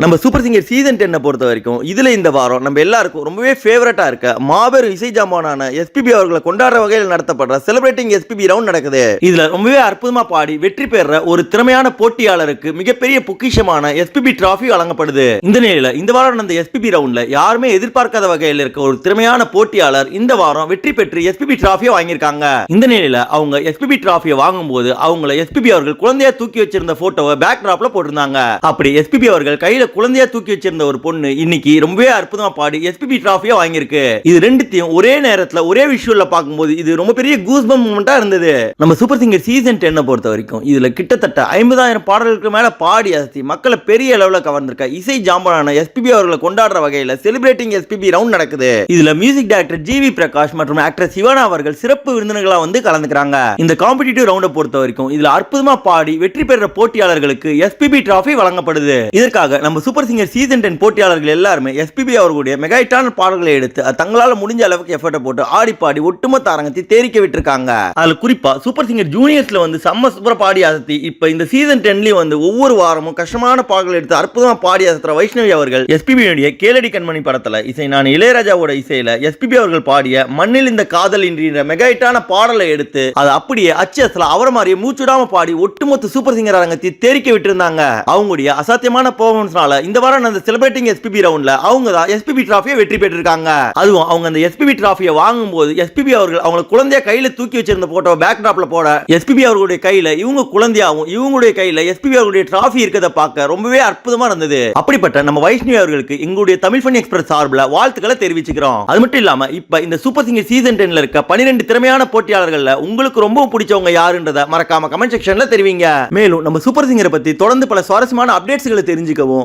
நம்ம super singer season டென்னை பொறுத்த வரைக்கும் இதில் இந்த வாரம் நம்ம எல்லாருக்கும் ரொம்பவே ஃபேவரட்டாக இருக்க மாபெரும் இசை ஜாமானான எஸ்பிபி அவர்களை கொண்டாடுற வகையில் நடத்தப்படுற செலிப்ரேட்டிங் எஸ்பிபி ரவுண்ட் நடக்குது. இதில் ரொம்பவே அற்புதமாக பாடி வெற்றி பெற ஒரு திறமையான போட்டியாளருக்கு மிகப்பெரிய பொக்கிஷமான எஸ்பிபி டிராஃபி வழங்கப்படுது. இந்த நிலையில் இந்த வாரம் நடந்த எஸ்பிபி ரவுண்ட்ல யாருமே எதிர்பார்க்காத வகையில் இருக்க ஒரு திறமையான போட்டியாளர் இந்த வாரம் வெற்றி பெற்று எஸ்பிபி டிராஃபியை வாங்கியிருக்காங்க. இந்த நிலையில அவங்க எஸ்பிபி டிராஃபியை வாங்கும்போது அவங்கள எஸ்பிபி அவர்கள் குழந்தையா தூக்கி வச்சிருந்த போட்டோவை பேக் டிராப்ல போட்டிருந்தாங்க. அப்படி எஸ்பிபி அவர்கள் கையில் கையில குழந்தையா தூக்கி வச்சிருந்த ஒரு பொண்ணு இன்னைக்கு ரொம்பவே அற்புதமா பாடி எஸ்பிபி டிராஃபியா வாங்கியிருக்கு. இது ரெண்டுத்தையும் ஒரே நேரத்துல ஒரே விஷுவல்ல பார்க்கும்போது இது ரொம்ப பெரிய கூஸ்பம் மூமெண்டா இருந்தது. நம்ம சூப்பர் சிங்கர் சீசன் டென்னை பொறுத்த வரைக்கும் இதுல கிட்டத்தட்ட ஐம்பதாயிரம் பாடல்களுக்கு மேல பாடி அசத்தி மக்களை பெரிய அளவுல கவர்ந்திருக்க இசை ஜாம்பரான எஸ்பிபி அவர்களை கொண்டாடுற வகையில செலிபிரேட்டிங் எஸ்பிபி ரவுண்ட் நடக்குது. இதுல music director G V Prakash மற்றும் ஆக்டர் சிவனா அவர்கள் சிறப்பு விருந்தினர்களா வந்து கலந்துக்கிறாங்க. இந்த காம்படிட்டிவ் ரவுண்டை பொறுத்த வரைக்கும் இதுல அற்புதமா பாடி வெற்றி பெற்ற போட்டியாளர்களுக்கு எஸ்பிபி டிராஃபி வழங்கப்படுது. இதற்காக நம்ம சூப்பர் சிங்கர் சீசன் டென் போட்டியாளர்கள் எல்லாருமே எஸ்பிபி அவர்களுடைய மெகாயிட்டான பாடல்களை எடுத்து தங்களால் தங்களால முடிஞ்ச அளவுக்கு எஃபர்ட்டை போட்டு ஆடி பாடி ஒட்டுமொத்த அரங்கத்தை தேரிக்க விட்டுருக்காங்க. அதில் குறிப்பாக சூப்பர் சிங்கர் ஜூனியர்ஸில் வந்து செம்ம சூப்பர் பாடி அசத்தி இப்போ இந்த சீசன் டென்லேயும் வந்து ஒவ்வொரு வாரமும் கஷ்டமான பாடல்கள் எடுத்து அற்புதமா பாடி அசத்துற வைஷ்ணவி அவர்கள் எஸ்பிபியுடைய கேளடி கண்மணி படத்துல இசை நான் இளையராஜாவோட இசையில எஸ்பிபி அவர்கள் பாடிய மண்ணில் இந்த காதல் இன்றின்ற மெகாயிட்டான பாடலை எடுத்து அதை அப்படியே அச்சஸ்ல அவரை மாதிரியே மூச்சுடாம பாடி ஒட்டுமொத்த சூப்பர் சிங்கர் அரங்கத்தை தேரிக்க விட்டுருந்தாங்க. அவங்களுடைய அசாத்தியமான பெர்ஃபார்மன்ஸ்னால இந்த வாரம் அந்த செலிபிரேட்டிங் எஸ்பிபி ரவுண்ட்ல அவங்க தான் எஸ்பிபி டிராஃபியை வெற்றி பெற்றிருக்காங்க. அதுவும் அவங்க அந்த எஸ்பிபி டிராஃபியை வாங்கும்போது எஸ்பிபி அவர்கள் அவங்க குழந்தைய கையில தூக்கி வச்சிருந்த போட்டோ பேக் டிராப்ல போட எஸ்பிபி அவர்களுடைய கையில இவங்க குழந்தையாவும் இவங்களுடைய கையில எஸ்பிபி அவர்களுடைய டிராஃபி இருக்கிறத பார்க்க ரொம்பவே அற்புதமா இருந்தது. அப்படிப்பட்ட நம்ம வைஷ்ணவி அவர்களுக்கு எங்களுடைய தமிழ் ஃபன் எக்ஸ்பிரஸ் சார்பில் வாழ்த்துக்களை தெரிவிச்சுக்கிறோம். அது மட்டும் இல்லாம இப்ப இந்த சூப்பர் சிங்கர் சீசன் டென்ல இருக்க பனிரெண்டு திறமையான போட்டியாளர்கள்ல உங்களுக்கு ரொம்ப பிடிச்சவங்க யாருன்றத மறக்காம கமெண்ட் செக்ஷன்ல தெரிவிங்க. மேலும் நம்ம சூப்பர் சிங்கரை பத்தி தொடர்ந்து பல சுவாரஸ்யமான அப்டேட்ஸ்களை தெரிஞ்சுக்கவும்